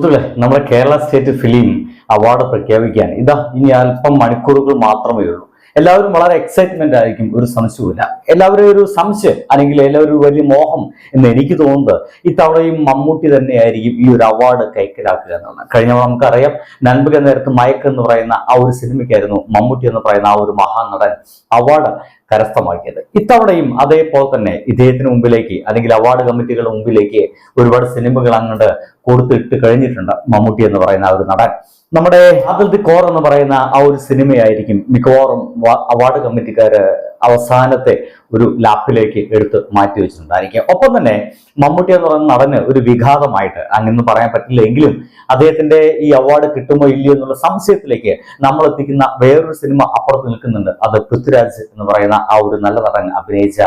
സുഹൃത്തുക്കളെ നമ്മുടെ Kerala state film award പ്രഖ്യാപിക്കാൻ ഇതാ ഇനി അല്പം മണിക്കൂറുകൾ മാത്രമേ ഉള്ളൂ. എല്ലാവരും വളരെ എക്സൈറ്റ്മെന്റ് ആയിരിക്കും. ഒരു സംശയവുമില്ല. എല്ലാവരും ഒരു സംശയം അല്ലെങ്കിൽ എല്ലാവരും ഒരു വലിയ മോഹം എന്ന് എനിക്ക് തോന്നുന്നത് ഇത്തവണയും മമ്മൂട്ടി തന്നെയായിരിക്കും ഈ ഒരു അവാർഡ് കൈക്കലാക്കുക എന്നാണ് കഴിഞ്ഞ തവണ നമുക്കറിയാം നൻപക നേരത്ത് മയക്ക് എന്ന് പറയുന്ന ആ ഒരു സിനിമയ്ക്കായിരുന്നു മമ്മൂട്ടി എന്ന് പറയുന്ന ആ ഒരു മഹാനടൻ അവാർഡ് കരസ്ഥമാക്കിയത്. ഇത്തവണയും അതേപോലെ തന്നെ ഇദ്ദേഹത്തിന് മുമ്പിലേക്ക് അല്ലെങ്കിൽ അവാർഡ് കമ്മിറ്റികളുടെ മുമ്പിലേക്ക് ഒരുപാട് സിനിമകൾ അങ്ങോട്ട് കൊടുത്തിട്ട് കഴിഞ്ഞിട്ടുണ്ട്. മമ്മൂട്ടി എന്ന് പറയുന്ന ആ ഒരു നടൻ. നമ്മുടെ അതിൽ ദി കോർ എന്ന് പറയുന്ന ആ ഒരു സിനിമയായിരിക്കും മിക്കവാറും അവാർഡ് കമ്മിറ്റിക്കാര് അവസാനത്തെ ഒരു ലാപ്പിലേക്ക് എടുത്ത് മാറ്റി വെച്ചിട്ടുണ്ടായിരിക്കും. ഒപ്പം തന്നെ മമ്മൂട്ടി എന്ന് പറയുന്ന നടന് ഒരു വിഘാതമായിട്ട് അങ്ങനെ പറയാൻ പറ്റില്ല എങ്കിലും അദ്ദേഹത്തിന്റെ ഈ അവാർഡ് കിട്ടുമോ ഇല്ലയോ എന്നുള്ള സംശയത്തിലേക്ക് നമ്മൾ എത്തിക്കുന്ന വേറൊരു സിനിമ അപ്പുറത്ത് നിൽക്കുന്നുണ്ട്. അത് പൃഥ്വിരാജ് എന്ന് പറയുന്ന ആ ഒരു നല്ല നടൻ അഭിനയിച്ച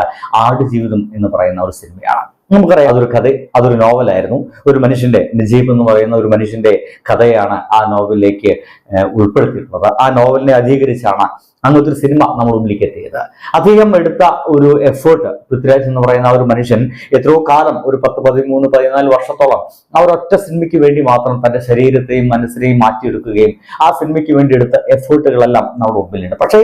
ആടുജീവിതം എന്ന് പറയുന്ന ഒരു സിനിമയാണ്. നമുക്കറിയാം അതൊരു കഥ അതൊരു നോവലായിരുന്നു. ഒരു മനുഷ്യന്റെ നജീബ് എന്ന് പറയുന്ന ഒരു മനുഷ്യന്റെ കഥയാണ് ആ നോവലിലേക്ക് ഉൾപ്പെടുത്തിയിട്ടുള്ളത്. ആ നോവലിനെ അധീകരിച്ചാണ് അങ്ങനത്തെ ഒരു സിനിമ നമ്മൾ മുന്നിലേക്ക് എത്തിയത്. അദ്ദേഹം എടുത്ത ഒരു എഫേർട്ട് പൃഥ്വിരാജ് എന്ന് പറയുന്ന ഒരു മനുഷ്യൻ എത്രയോ കാലം ഒരു പത്ത് പതിമൂന്ന് പതിനാല് വർഷത്തോളം ആ ഒറ്റ സിനിമയ്ക്ക് വേണ്ടി മാത്രം തന്റെ ശരീരത്തെയും മനസ്സിനെയും മാറ്റിയെടുക്കുകയും ആ സിനിമയ്ക്ക് വേണ്ടി എടുത്ത എഫേർട്ടുകളെല്ലാം നമ്മുടെ മുമ്പിലുണ്ട്. പക്ഷേ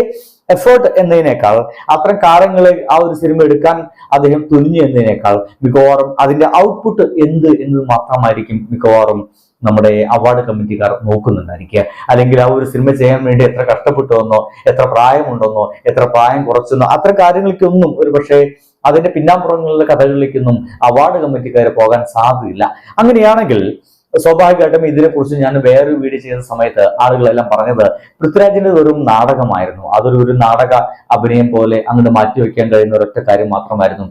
എഫേർട്ട് എന്നതിനേക്കാൾ അത്തരം കാലങ്ങളിൽ ആ ഒരു സിനിമ എടുക്കാൻ അദ്ദേഹം തുനിഞ്ഞു എന്നതിനേക്കാൾ മിക്കവാറും അതിന്റെ ഔട്ട്പുട്ട് എന്ത് എന്ന് മാത്രമായിരിക്കും മിക്കവാറും നമ്മുടെ അവാർഡ് കമ്മിറ്റിക്കാർ നോക്കുന്നുണ്ടായിരിക്കുക. അല്ലെങ്കിൽ ആ ഒരു സിനിമ ചെയ്യാൻ വേണ്ടി എത്ര കഷ്ടപ്പെട്ടുവെന്നോ എത്ര പ്രായമുണ്ടെന്നോ എത്ര പ്രായം കുറച്ചെന്നോ അത്ര കാര്യങ്ങൾക്കൊന്നും ഒരു പക്ഷേ അതിന്റെ പിന്നാമ്പുറങ്ങളിലെ കഥകളിലേക്കൊന്നും അവാർഡ് കമ്മിറ്റിക്കാർ പോകാൻ സാധ്യതയില്ല. അങ്ങനെയാണെങ്കിൽ സ്വാഭാവികമായിട്ടും ഇതിനെക്കുറിച്ച് ഞാൻ വേറൊരു വീഡിയോ ചെയ്ത സമയത്ത് ആളുകളെല്ലാം പറഞ്ഞത് പൃഥ്വിരാജിന്റെ വെറും നാടകമായിരുന്നു. അതൊരു ഒരു നാടക അഭിനയം പോലെ അങ്ങോട്ട് മാറ്റിവെക്കാൻ കഴിയുന്ന ഒരൊറ്റ കാര്യം മാത്രമായിരുന്നു.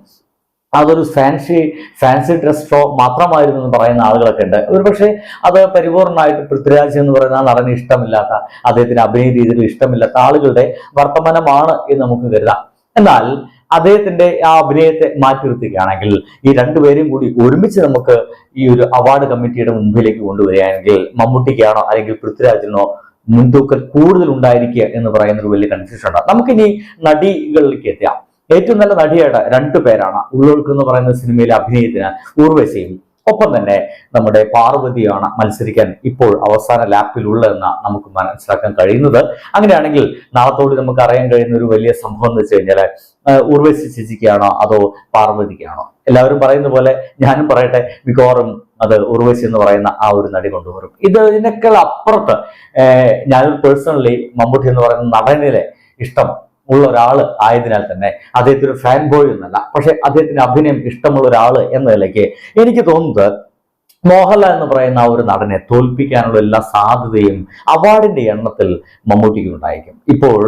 അതൊരു ഫാൻസി ഫാൻസി ഡ്രസ് ഷോ മാത്രമായിരുന്നു എന്ന് പറയുന്ന ആളുകളൊക്കെ ഉണ്ട്. ഒരുപക്ഷെ അത് പരിപൂർണമായിട്ട് പൃഥ്വിരാജ് എന്ന് പറയുന്ന നടന് ഇഷ്ടമില്ലാത്ത അദ്ദേഹത്തിന് അഭിനയ രീതിയിൽ ഇഷ്ടമില്ലാത്ത ആളുകളുടെ വർത്തമാനമാണ് എന്ന് നമുക്ക് കരുതാം. എന്നാൽ അദ്ദേഹത്തിന്റെ ആ അഭിനയത്തെ മാറ്റി നിർത്തുകയാണെങ്കിൽ ഈ രണ്ടുപേരും കൂടി ഒരുമിച്ച് നമുക്ക് ഈ ഒരു അവാർഡ് കമ്മിറ്റിയുടെ മുമ്പിലേക്ക് കൊണ്ടുവരികയാണെങ്കിൽ മമ്മൂട്ടിക്കാണോ അല്ലെങ്കിൽ പൃഥ്വിരാജിനോ മുൻതൂക്കൽ കൂടുതൽ ഉണ്ടായിരിക്കുക എന്ന് പറയുന്ന ഒരു വലിയ കൺഫ്യൂഷൻ ഉണ്ട്. നമുക്കിനി നടികളിലേക്ക് എത്താം ഏറ്റവും നല്ല നടിയുടെ രണ്ടു പേരാണ് ഉള്ളൊഴുക്ക് എന്ന് പറയുന്ന സിനിമയിലെ അഭിനയത്തിന് ഊർവശിയും ഒപ്പം തന്നെ നമ്മുടെ പാർവതിയാണ് മത്സരിക്കാൻ ഇപ്പോൾ അവസാന ലാപ്പിലുള്ളതെന്ന് നമുക്ക് മനസ്സിലാക്കാൻ കഴിയുന്നത്. അങ്ങനെയാണെങ്കിൽ നാളത്തോട് നമുക്ക് അറിയാൻ കഴിയുന്ന ഒരു വലിയ സംഭവം എന്ന് വെച്ച് കഴിഞ്ഞാൽ ഉർവശി ചേച്ചിക്കാണോ അതോ പാർവതിക്കാണോ? എല്ലാവരും പറയുന്ന പോലെ ഞാനും പറയട്ടെ മിക്കവാറും അത് ഉർവശി എന്ന് പറയുന്ന ആ ഒരു നടി കൊണ്ടുവരും. ഇത് ഇതിനേക്കാൾ അപ്പുറത്ത് ഞാനൊരു പേഴ്സണലി മമ്മൂട്ടി എന്ന് പറയുന്ന നടനിലെ ഇഷ്ടം ഉള്ള ഒരാൾ ആയതിനാൽ തന്നെ അദ്ദേഹത്തിന് ഒരു ഫാൻ ബോയ് എന്നല്ല പക്ഷെ അദ്ദേഹത്തിന്റെ അഭിനയം ഇഷ്ടമുള്ള ഒരാൾ എന്ന നിലയ്ക്ക് എനിക്ക് തോന്നുന്നത് മോഹൻലാൽ എന്ന് പറയുന്ന ആ ഒരു നടനെ തോൽപ്പിക്കാനുള്ള എല്ലാ സാധ്യതയും അവാർഡിന്റെ എണ്ണത്തിൽ മമ്മൂട്ടിക്ക് ഉണ്ടായിരിക്കും. ഇപ്പോൾ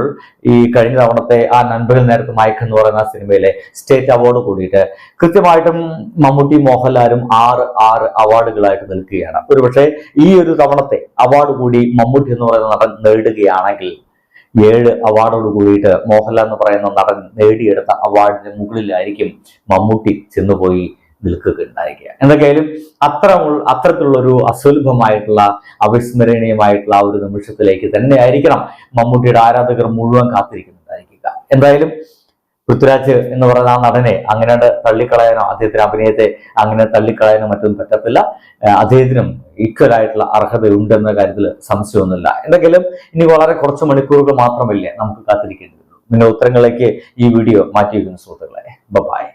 ഈ കഴിഞ്ഞ തവണത്തെ ആ നൻപകൽ നേരത്തെ മയക്ക് എന്ന് പറയുന്ന സിനിമയിലെ സ്റ്റേറ്റ് അവാർഡ് കൂടിയിട്ട് കൃത്യമായിട്ടും മമ്മൂട്ടി മോഹൻലാലും ആറ് ആറ് അവാർഡുകളായിട്ട് നിൽക്കുകയാണ്. ഒരുപക്ഷെ ഈ ഒരു തവണത്തെ അവാർഡ് കൂടി മമ്മൂട്ടി എന്ന് പറയുന്ന നടൻ നേടുകയാണെങ്കിൽ ഏഴ് അവാർഡോട് കൂടിയിട്ട് മോഹൻലാൽ എന്ന് പറയുന്ന നടൻ നേടിയെടുത്ത അവാർഡിന് മുകളിലായിരിക്കും മമ്മൂട്ടി ചെന്നുപോയി നിൽക്കുകയുണ്ടായിരിക്കുക എന്തൊക്കെയായാലും അത്ര അത്തരത്തിലുള്ള ഒരു അസുലഭമായിട്ടുള്ള അവിസ്മരണീയമായിട്ടുള്ള ഒരു നിമിഷത്തിലേക്ക് തന്നെ ആയിരിക്കണം മമ്മൂട്ടിയുടെ ആരാധകർ മുഴുവൻ കാത്തിരിക്കുന്നുണ്ടായിരിക്കുക. എന്തായാലും പൃഥ്വിരാജ് എന്ന് പറയുന്ന ആ നടനെ അങ്ങനെ തള്ളിക്കളയാനോ അദ്ദേഹത്തിന്റെ അഭിനയത്തെ അങ്ങനെ തള്ളിക്കളയാനോ മറ്റൊന്നും പറ്റത്തില്ല. അദ്ദേഹത്തിനും ഈക്വൽ ആയിട്ടുള്ള അർഹതയുണ്ടെന്ന കാര്യത്തിൽ സംശയമൊന്നുമില്ല എന്തെങ്കിലും ഇനി വളരെ കുറച്ച് മണിക്കൂറുകൾ മാത്രമല്ലേ നമുക്ക് കാത്തിരിക്കേണ്ടി വരുള്ളൂ നിങ്ങളുടെ ഉത്തരങ്ങളിലേക്ക് ഈ വീഡിയോ മാറ്റി വയ്ക്കുന്ന സുഹൃത്തുക്കളെ. ബൈ